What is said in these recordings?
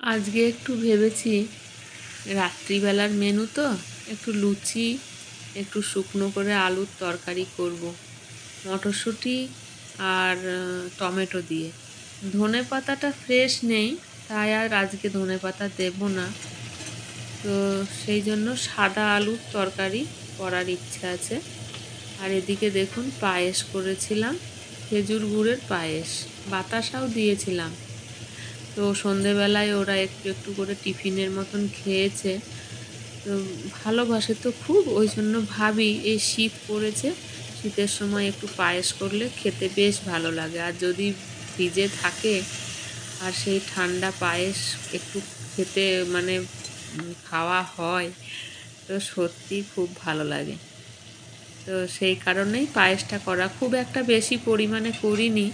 আজকে একটু ভেবেছি রাত্রিবেলার মেনু তো, একটু লুচি, একটু শুকনো করে আলুর তরকারি করব। মটরশুঁটি আর টমেটো দিয়ে। ধনে পাতাটা ফ্রেশ নেই, তাই আর আজকে ধনে পাতা দেবো না। তো সেই জন্য সাদা আলুর তরকারি করার ইচ্ছা আছে। আর এদিকে দেখুন পায়েস করেছিলাম, খেজুর গুড়ের পায়েস। বাতাসাও দিয়েছিলাম। তো সন্ধেবেলায় ওরা একটু একটু করে টিফিনের মতন খেয়েছে। তো ভালোবাসে তো খুব, ওই জন্য ভাবি এই শীত পড়েছে, শীতের সময় একটু পায়েস করলে খেতে বেশ ভালো লাগে। আর যদি ফ্রিজে থাকে আর সেই ঠান্ডা পায়েস একটু খেতে মানে খাওয়া হয়, তো সত্যি খুব ভালো লাগে। তো সেই কারণেই পায়েসটা করা। খুব একটা বেশি পরিমাণে করিনি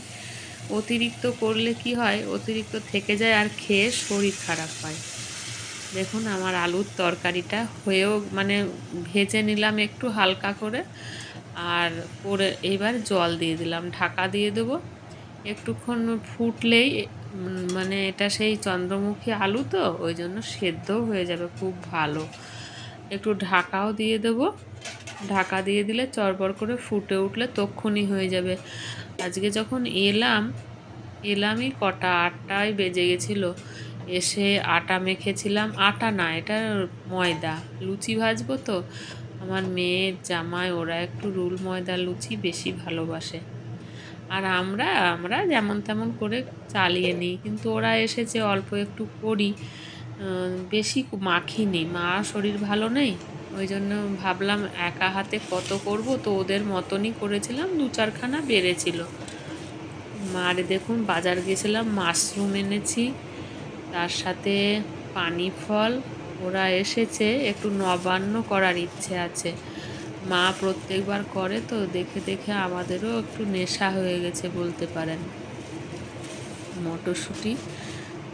অতিরিক্ত করলে কি হয়? অতিরিক্ত থেকে যায় আর খেয়ে শরীর খারাপ হয়। দেখুন, আমার আলুর তরকারিটা হয়েও মানে ভেজে নিলাম একটু হালকা করে আর করে এবার জল দিয়ে দিলাম। ঢাকা দিয়ে দেবো। একটুক্ষণ ফুটলেই মানে এটা সেই চন্দ্রমুখী আলু তো, ওই জন্য সেদ্ধও হয়ে যাবে খুব ভালো। একটু ঢাকাও দিয়ে দেবো। ঢাকা দিয়ে দিলে চড়বড় করে ফুটে উঠলে তক্ষুনি হয়ে যাবে। আজকে যখন এলাম, এলামই কটা আটটায় বেজে গেছিল। এসে আটা মেখেছিলাম। আটা না, এটা ময়দা, লুচি ভাজবো তো। আমার মেয়ের জামাই, ওরা একটু রুল ময়দা, লুচি বেশি ভালোবাসে। আর আমরা আমরা যেমন তেমন করে চালিয়ে নিই। কিন্তু ওরা এসেছে অল্প একটু করি। বেশি মাখিনি। মা শরীর ভালো নেই? ওই জন্য ভাবলাম একা হাতে কত করব? তো ওদের মতনই করেছিলাম, দু চারখানা বেড়েছিল। আর দেখুন, বাজার গেছিলাম, মাশরুম এনেছি, তার সাথে পানি ফল, ওরা এসেছে, একটু নবান্ন করার ইচ্ছে আছে। মা প্রত্যেকবার করে তো দেখে দেখে আমাদেরও একটু নেশা হয়ে গেছে বলতে পারেন। মটরশুঁটি।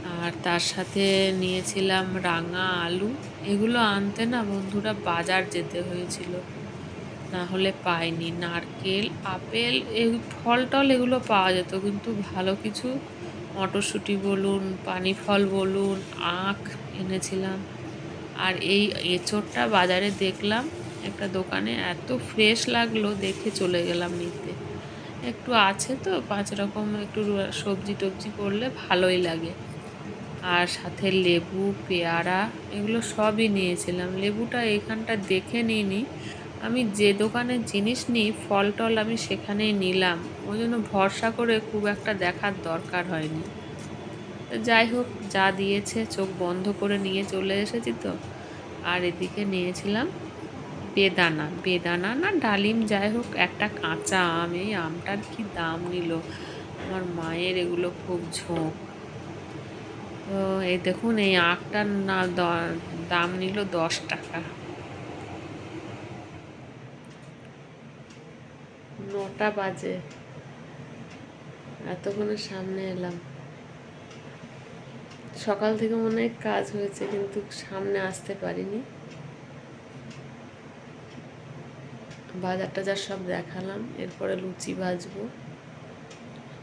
আর তার সাথে নিয়েছিলাম রাঙা আলু। এগুলো আনতে না বন্ধুরা বাজার যেতে হয়েছিল। না হলে পাইনি। নারকেল, আপেল, এই ফল টল এগুলো পাওয়া যেত। কিন্তু ভালো কিছু মটরশুঁটি বলুন পানি ফল বলুন, আখ এনেছিলাম। আর এই এঁচোড়টা বাজারে দেখলাম, একটা দোকানে এত ফ্রেশ লাগল, দেখে চলে গেলাম নিতে। একটু আছে তো, পাঁচ রকম একটু সবজি টবজি করলে ভালোই লাগে। আর সাথে লেবু, পেয়ারা এগুলো সবই নিয়েছিলাম। লেবুটা এখানটা দেখে নিইনি। আমি যে দোকানের জিনিস নিই ফল টল আমি সেখানেই নিলাম। ওই জন্য ভরসা করে খুব একটা দেখার দরকার হয়নি। যাই হোক, যা দিয়েছে চোখ বন্ধ করে নিয়ে চলে এসেছি তো। আর এদিকে নিয়েছিলাম বেদানা। বেদানা না ডালিম, যাই হোক, একটা কাঁচা আম। এই আমটার কি দাম নিল? আমার মায়ের এগুলো খুব ঝোঁক। তো এই দেখুন, এই আখটার না দাম নিল দশ টাকা। নটা বাজে। এতক্ষণের সামনে এলাম। সকাল থেকে মনে হয় কাজ হয়েছে, কিন্তু সামনে আসতে পারিনি। বাজার টাজার সব দেখালাম, এরপরে লুচি ভাজবো।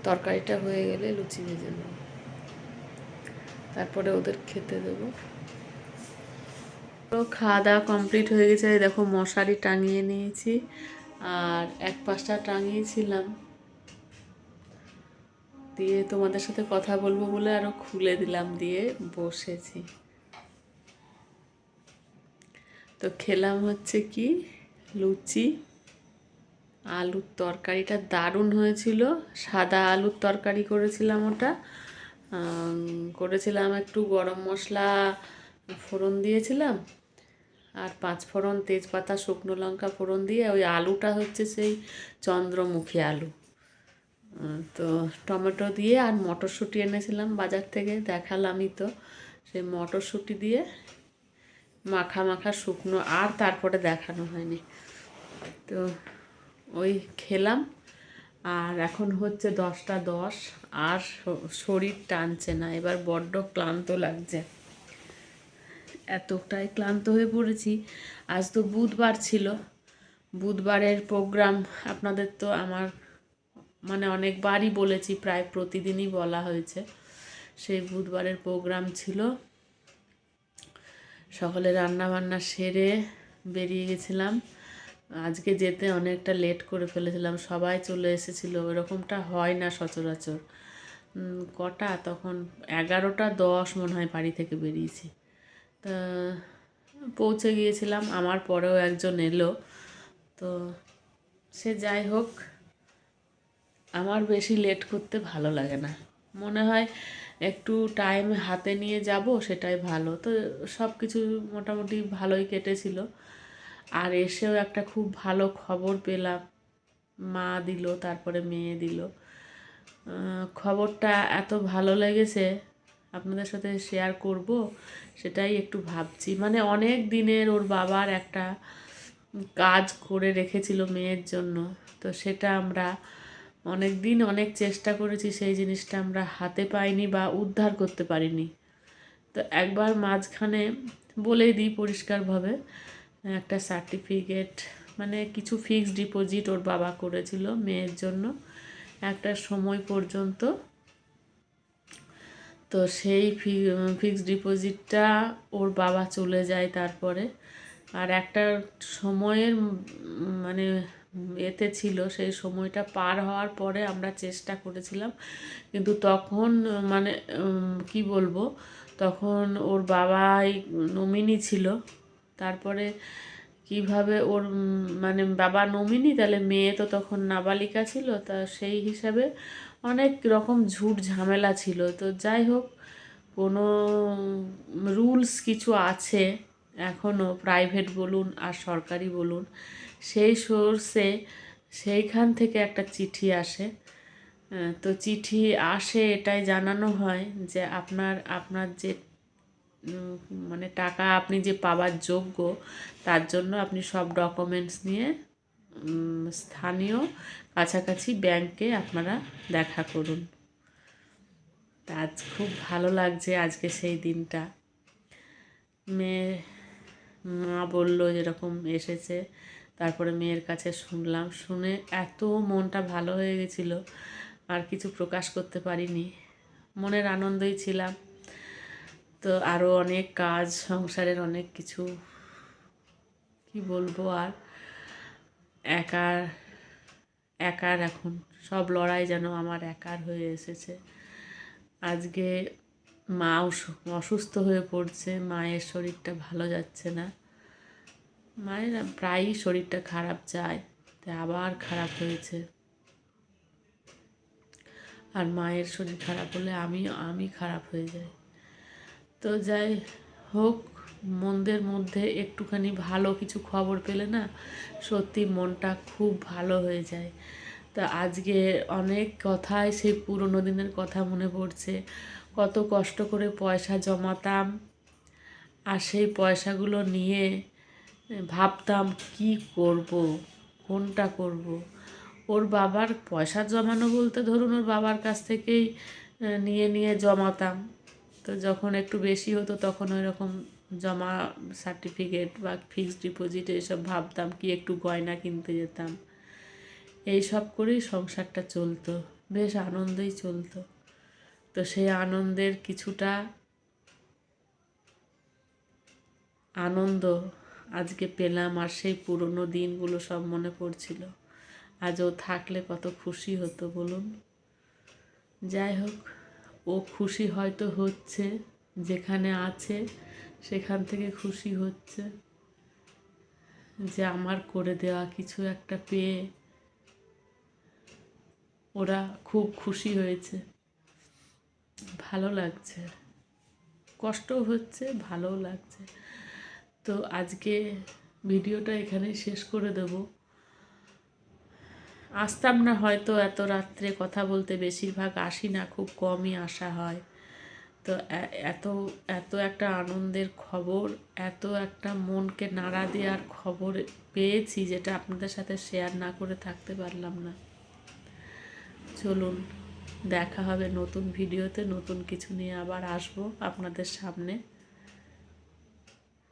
তরকারিটা হয়ে গেলে লুচি ভেজে নেব। তারপরে ওদের খেতে দেবো। খাওয়া দাওয়া কমপ্লিট হয়ে গেছে। দেখো মশারি টাঙিয়ে নিয়েছি। আর এক পাশটা টাঙিয়েছিলাম। দিয়ে তোমাদের সাথে কথা বলব বলে আরও খুলে দিলাম দিয়ে বসেছি। তো খেলাম হচ্ছে কি? লুচি। আলুর তরকারিটা দারুণ হয়েছিল। সাদা আলুর তরকারি করেছিলাম ওটা। করেছিলাম একটু গরম মশলা ফোড়ন দিয়েছিলাম, আর পাঁচ ফোড়ন তেজপাতা, শুকনো লঙ্কা ফোড়ন দিয়ে ওই আলুটা হচ্ছে সেই চন্দ্রমুখী আলু। তো টমেটো দিয়ে আর মটরশুঁটি এনেছিলাম বাজার থেকে, দেখালামই তো। সেই মটরশুঁটি দিয়ে মাখা মাখা শুকনো, আর তারপরে দেখানো হয়নি। তো ওই খেলাম। আর এখন হচ্ছে দশটা দশ, আর শরীর টানছে না, এবার বড্ড ক্লান্ত লাগছে। এতটাই ক্লান্ত হয়ে পড়েছি। আজ তো বুধবার ছিল। বুধবারের প্রোগ্রাম আপনাদের তো আমার মানে অনেকবারই বলেছি, প্রায় প্রতিদিনই বলা হয়েছে। সেই বুধবারের প্রোগ্রাম ছিল। সকালে রান্না বান্না সেরে বেরিয়ে গেছিলাম। আজকে যেতে অনেকটা লেট করে ফেলেছিলাম, সবাই চলে এসেছিল, এরকমটা হয় না সচরাচর। কটা? তখন এগারোটা দশ মনে হয় বাড়ি থেকে বেরিয়েছি। তা, পৌঁছে গিয়েছিলাম, আমার পরেও একজন এলো। তো, সে যাই হোক, আমার বেশি লেট করতে ভালো লাগে না। মনে হয় একটু টাইম হাতে নিয়ে যাব, সেটাই ভালো। তো সব কিছু মোটামুটি ভালোই কেটেছিল। আর এসেও একটা খুব ভালো খবর পেলাম। মা দিল, তারপরে মেয়ে দিল। খবরটা এত ভালো লেগেছে, আপনাদের সাথে শেয়ার করব, সেটাই একটু ভাবছি। মানে অনেক দিনের ওর বাবার একটা কাজ করে রেখেছিল মেয়ের জন্য, তো সেটা আমরা অনেক দিন অনেক চেষ্টা করেছি, সেই জিনিসটা আমরা হাতে পাইনি বা উদ্ধার করতে পারিনি। তো একবার মাঝখানে বলেই দিই পরিষ্কারভাবে একটা সার্টিফিকেট মানে কিছু ফিক্সড ডিপোজিট ওর বাবা করেছিল মেয়ের জন্য একটা সময় পর্যন্ত। তো সেই ফিক্সড ডিপোজিটটা ওর বাবা চলে যায় তারপরে। আর একটা সময়ের মানে এতে ছিল, সেই সময়টা পার হওয়ার পরে আমরা চেষ্টা করেছিলাম। কিন্তু তখন মানে কি বলব? তখন ওর বাবাই নমিনি ছিল। তারপরে কীভাবে ওর মানে বাবা নমিনি, তাহলে মেয়ে তো তখন নাবালিকা ছিল, তা সেই হিসাবে অনেক রকম ঝুট ঝামেলা ছিল। তো যাই হোক, কোনো রুলস কিছু আছে এখনও প্রাইভেট বলুন আর সরকারি বলুন, সেই সোর্সে সেইখান থেকে একটা চিঠি আসে। তো চিঠি আসে এটাই জানানো হয় যে আপনার আপনার যে মানে টাকা আপনি যে পাওয়ার যোগ্য, তার জন্য আপনি সব ডকুমেন্টস নিয়ে স্থানীয় কাছাকাছি ব্যাংকে আপনারা দেখা করুন। তা আজ খুব ভালো লাগছে আজকে সেই দিনটা। মেয়ে, মা বলল যেরকম এসেছে, তারপরে মেয়ের কাছে শুনলাম, শুনে এত মনটা ভালো হয়ে গেছিল, আর কিছু প্রকাশ করতে পারিনি। মনের আনন্দই ছিলাম। তো আরও অনেক কাজ, সংসারের অনেক কিছু, কি বলব আর? একার একার এখন, সব লড়াই যেন আমার একার হয়ে এসেছে। আজকে মা অসুস্থ হয়ে পড়ছে, মায়ের শরীরটা ভালো যাচ্ছে না। মায়ের প্রায়ই শরীরটা খারাপ যায় তাই আবার খারাপ হয়েছে। আর মায়ের শরীর খারাপ হলে আমি আমি খারাপ হয়ে যাই। তো যাই হোক, মন্দের মধ্যে একটুখানি ভালো কিছু খবর পেলে না সত্যি মনটা খুব ভালো হয়ে যায়। তা আজকে অনেক কথাই সেই পুরোনো দিনের কথা মনে পড়ছে। কত কষ্ট করে পয়সা জমাতাম আর সেই পয়সাগুলো নিয়ে ভাবতাম, কি করব? কোনটা করব? ওর বাবার পয়সা জমানো বলতে ধরুন ওর বাবার কাছ থেকেই নিয়ে নিয়ে জমাতাম। তো যখন একটু বেশি হতো তখন ওই রকম জমা সার্টিফিকেট বা ফিক্সড ডিপোজিট এসব ভাবতাম কি একটু গয়না কিনতে যেতাম। এই সব করেই সংসারটা চলতো, বেশ আনন্দেই চলতো। তো সেই আনন্দের কিছুটা আনন্দ আজকে পেলাম আর সেই পুরনো দিনগুলো সব মনে পড়ছিল। আজও থাকলে কত খুশি হতো বলুন? যাই হোক। ও খুশি হয়তো হচ্ছে, যেখানে আছে, সেখান থেকে খুশি হচ্ছে। যে আমার করে দেওয়া কিছু একটা পেয়ে ওরা খুব খুশি হয়েছে। ভালো লাগছে। কষ্টও হচ্ছে, ভালোও লাগছে। তো আজকে ভিডিওটা এখানেই শেষ করে দেব। আসতাম না হয়তো এত রাত্রে কথা বলতে, বেশিরভাগ আসি না, খুব কমই আসা হয়। তো এত এত একটা আনন্দের খবর, এত একটা মনকে নাড়া দেওয়ার খবর পেয়েছি যেটা আপনাদের সাথে শেয়ার না করে থাকতে পারলাম না। চলুন, দেখা হবে নতুন ভিডিওতে নতুন কিছু নিয়ে আবার আসব আপনাদের সামনে।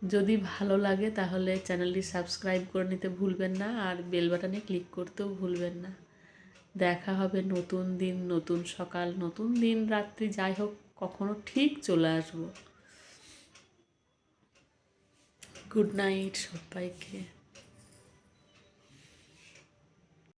যদি ভালো লাগে তাহলে চ্যানেলটি সাবস্ক্রাইব করে নিতে ভুলবেন না আর বেল বাটনে ক্লিক করতেও ভুলবেন না। দেখা হবে নতুন দিন, নতুন সকাল, নতুন দিন, রাত্রি, যাই হোক, কখনো ঠিক চলে আসব। গুড নাইট সবাইকে।